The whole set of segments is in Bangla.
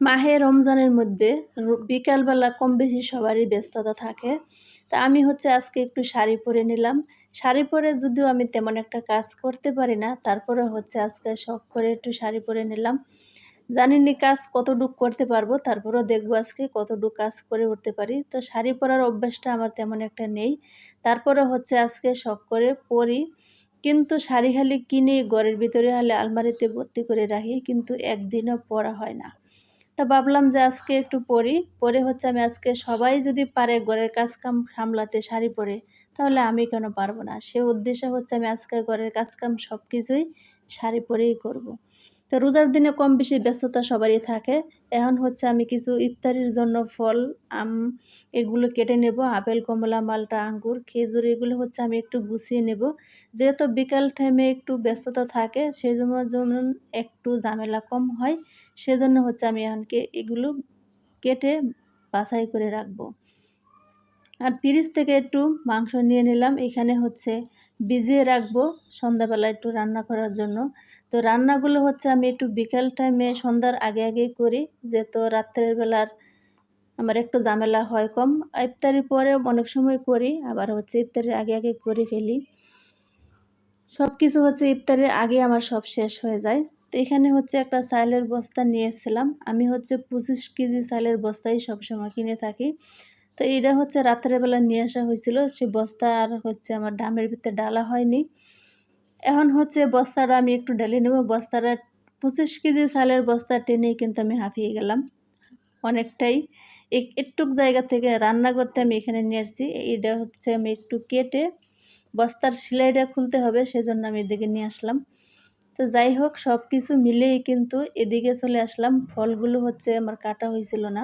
মাহে রমজানের মধ্যে বিকালবেলা কম বেশি সবারই ব্যস্ততা থাকে। তা আমি হচ্ছে আজকে একটু শাড়ি পরে নিলাম। শাড়ি পরে যদিও আমি তেমন একটা কাজ করতে পারি না, তারপরে হচ্ছে আজকে শখ করে একটু শাড়ি পরে নিলাম। জানিনি কাজ কতটুক করতে পারব, তারপরেও দেখব আজকে কতটুক কাজ করে উঠতে পারি। তো শাড়ি পরার অভ্যাসটা আমার তেমন একটা নেই। তারপরে হচ্ছে আজকে শখ করে পরি। কিন্তু শাড়ি খালি কিনে ঘরের ভিতরে হলে আলমারিতে ভর্তি করে রাখি, কিন্তু একদিনও পরা হয় না। তা ভাবলাম যে আজকে একটু পরি পরে হচ্ছে আমি আজকে সবাই যদি পারে ঘরের কাজ কাম সামলাতে, শাড়ি পরে, তাহলে আমি কেন পারব না সে উদ্দেশ্য হচ্ছে আমি আজকে ঘরের কাজ কাম সব কিছুই শাড়ি পরেই করব। তো রোজার দিনে কম বেশি ব্যস্ততা সবারই থাকে। এখন হচ্ছে আমি কিছু ইফতারির জন্য ফল, আম এগুলো কেটে নেব, আপেল, কমলা, মালটা, আঙ্গুর, খেজুর এগুলো হচ্ছে আমি একটু গুছিয়ে নেব। যেহেতু বিকাল টাইমে একটু ব্যস্ততা থাকে সেই জন্য যেমন একটু ঝামেলা কম হয়, সেজন্য হচ্ছে আমি এখনকে এগুলো কেটে বাছাই করে রাখব। আর ফ্রিজ থেকে একটু মাংস নিয়ে নিলাম। এখানে হচ্ছে ভিজিয়ে রাখব সন্ধ্যাবেলা একটু রান্না করার জন্য। তো রান্নাগুলো হচ্ছে আমি একটু বিকাল টাইমে সন্ধ্যার আগে আগেই করি, যেহেতু রাত্রের বেলার আমার একটু ঝামেলা হয় কম। ইফতারির পরে অনেক সময় করি, আবার হচ্ছে ইফতারির আগে আগে করে ফেলি। সব কিছু হচ্ছে ইফতারের আগে আমার সব শেষ হয়ে যায়। তো এখানে হচ্ছে একটা চালের বস্তা নিয়ে এসেছিলাম। আমি হচ্ছে পঁচিশ কেজি চালের বস্তাই সবসময় কিনে থাকি। তো এটা হচ্ছে রাতের বেলা নিয়ে আসা হয়েছিল। সে বস্তা আর হচ্ছে আমার ডামের ভিতরে ডালা হয়নি। এখন হচ্ছে বস্তাটা আমি একটু ডালি নেব। বস্তাটা পঁচিশ কেজি সালের বস্তা টেনেই কিন্তু আমি হাঁপিয়ে গেলাম অনেকটাই। একটুক জায়গা থেকে রান্না করতে আমি এখানে নিয়ে আসছি। এটা হচ্ছে আমি একটু কেটে বস্তার সেলাইটা খুলতে হবে, সেজন্য আমি এদিকে নিয়ে আসলাম। তো যাই হোক সব কিছু মিলেই কিন্তু এদিকে চলে আসলাম। ফলগুলো হচ্ছে আমার কাটা হয়েছিল না।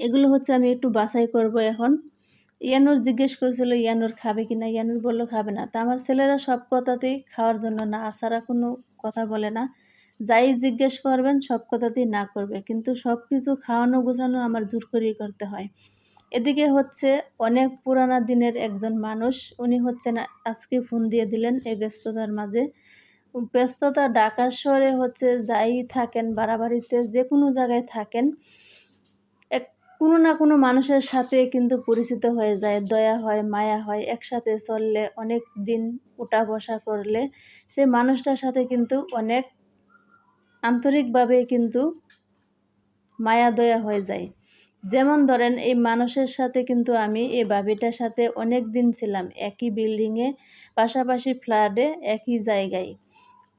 এগুলো হচ্ছে আমি একটু বাছাই করব এখন। ইয়ানুর জিজ্ঞেস করেছিল, ইয়ানুর খাবে কি না? ইয়ানুর বলল, খাবে না। তা আমার ছেলেরা সব কথাতেই খাওয়ার জন্য না, আসারা কোনো কথা বলে না। যাই জিজ্ঞেস করবেন, সব কথাতেই না করবে। কিন্তু সব কিছু খাওয়ানো গোছানো আমার জোর করেই করতে হয়। এদিকে হচ্ছে অনেক পুরানা দিনের একজন মানুষ, উনি হচ্ছে না আজকে ফোন দিয়ে দিলেন এই ব্যস্ততার মাঝে। ব্যস্ততা ঢাকা শহরে হচ্ছে যাই থাকেন, বাড়াবাড়িতে যে কোনো জায়গায় থাকেন। কোনো না কোনো মানুষের সাথে কিন্তু পরিচিত হয়ে যায়, দয়া হয়, মায়া হয়, একসাথে চললে, অনেক দিন উঠা বসা করলে সে মানুষটার সাথে কিন্তু অনেক আন্তরিকভাবে কিন্তু মায়া, দয়া হয়ে যায়। যেমন ধরেন, এই মানুষের সাথে কিন্তু আমি, এই বাবিটার সাথে অনেক দিন ছিলাম, একই বিল্ডিংয়ে পাশাপাশি ফ্ল্যাটে একই জায়গায়।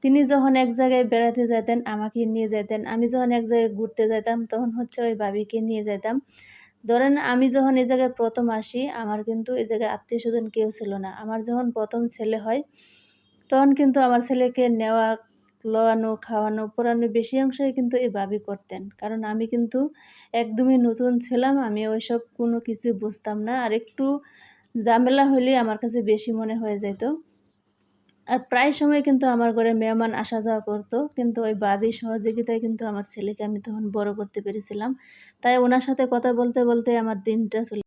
তিনি যখন এক জায়গায় বেড়াতে যেতেন আমাকে নিয়ে যেতেন আমি যখন এক জায়গায় ঘুরতে যেতাম তখন হচ্ছে ওই বাবিকে নিয়ে যেতাম ধরেন আমি যখন এই জায়গায় প্রথম আসি, আমার কিন্তু এই জায়গায় আত্মীয় স্বজন কেউ ছিল না। আমার যখন প্রথম ছেলে হয়, তখন কিন্তু আমার ছেলেকে নেওয়া, লওয়ানো, খাওয়ানো পড়ানো বেশি অংশই কিন্তু এই ভাবি করতেন। কারণ আমি কিন্তু একদমই নতুন ছিলাম, আমি ওইসব কোনো কিছু বুঝতাম না। আর একটু ঝামেলা হলে আমার কাছে বেশি মনে হয়ে যেত আর প্রায় সময় কিন্তু আমার ঘরে মেহমান আসা যাওয়া করতো, কিন্তু ওই বাবির সহযোগিতায় কিন্তু আমার ছেলেকে আমি তখন বড় করতে পেরেছিলাম। তাই ওনার সাথে কথা বলতে বলতে আমার দিনটা চলে